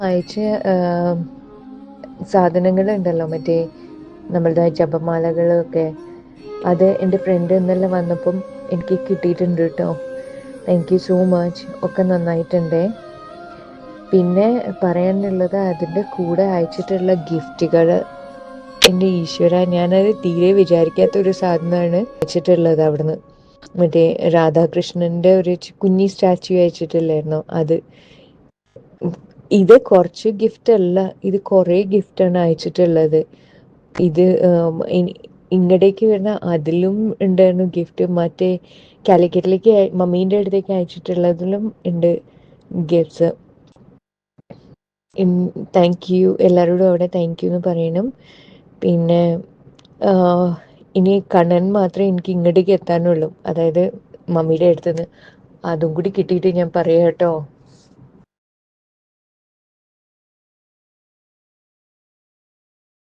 അയച്ച സാധനങ്ങൾ ഉണ്ടല്ലോ മറ്റേ നമ്മളുടെ ജപമാലകളൊക്കെ. അത് എന്റെ ഫ്രണ്ട് ഇന്നലെ വന്നപ്പം എനിക്ക് കിട്ടിയിട്ടുണ്ട് കേട്ടോ താങ്ക് യു സോ മച്ച് ഒക്കെ നന്നായിട്ടുണ്ട്. പിന്നെ പറയാനുള്ളത് അതിന്റെ കൂടെ അയച്ചിട്ടുള്ള ഗിഫ്റ്റുകൾ. എന്റെ ഈശ്വര ഞാനത് തീരെ വിചാരിക്കാത്ത ഒരു സാധനമാണ് അയച്ചിട്ടുള്ളത് അവിടുന്ന്. മറ്റേ രാധാകൃഷ്ണന്റെ ഒരു കുഞ്ഞി സ്റ്റാച്യു അയച്ചിട്ടില്ലായിരുന്നോ? അത്. ഇത് കുറച്ച് ഗിഫ്റ്റ് അല്ല ഇത് കുറേ ഗിഫ്റ്റാണ് അയച്ചിട്ടുള്ളത്. ഇത് ഇങ്ങടേക്ക് വരുന്ന അതിലും ഉണ്ടായിരുന്നു ഗിഫ്റ്റ് മറ്റേ കാലിക്കറ്റിലേക്ക് മമ്മീന്റെ അടുത്തേക്ക് അയച്ചിട്ടുള്ളതിലും ഉണ്ട് ഗിഫ്റ്റ്സ് താങ്ക് യു എല്ലാവരോടും അവിടെ താങ്ക് യു എന്ന് പറയണം. പിന്നെ ഇനി കണ്ണൻ മാത്രമേ എനിക്ക് ഇങ്ങോട്ടേക്ക് എത്താനുള്ളൂ. അതായത് മമ്മിയുടെ അടുത്തുനിന്ന്. അതും കൂടി കിട്ടിയിട്ട് ഞാൻ പറയാം കേട്ടോ.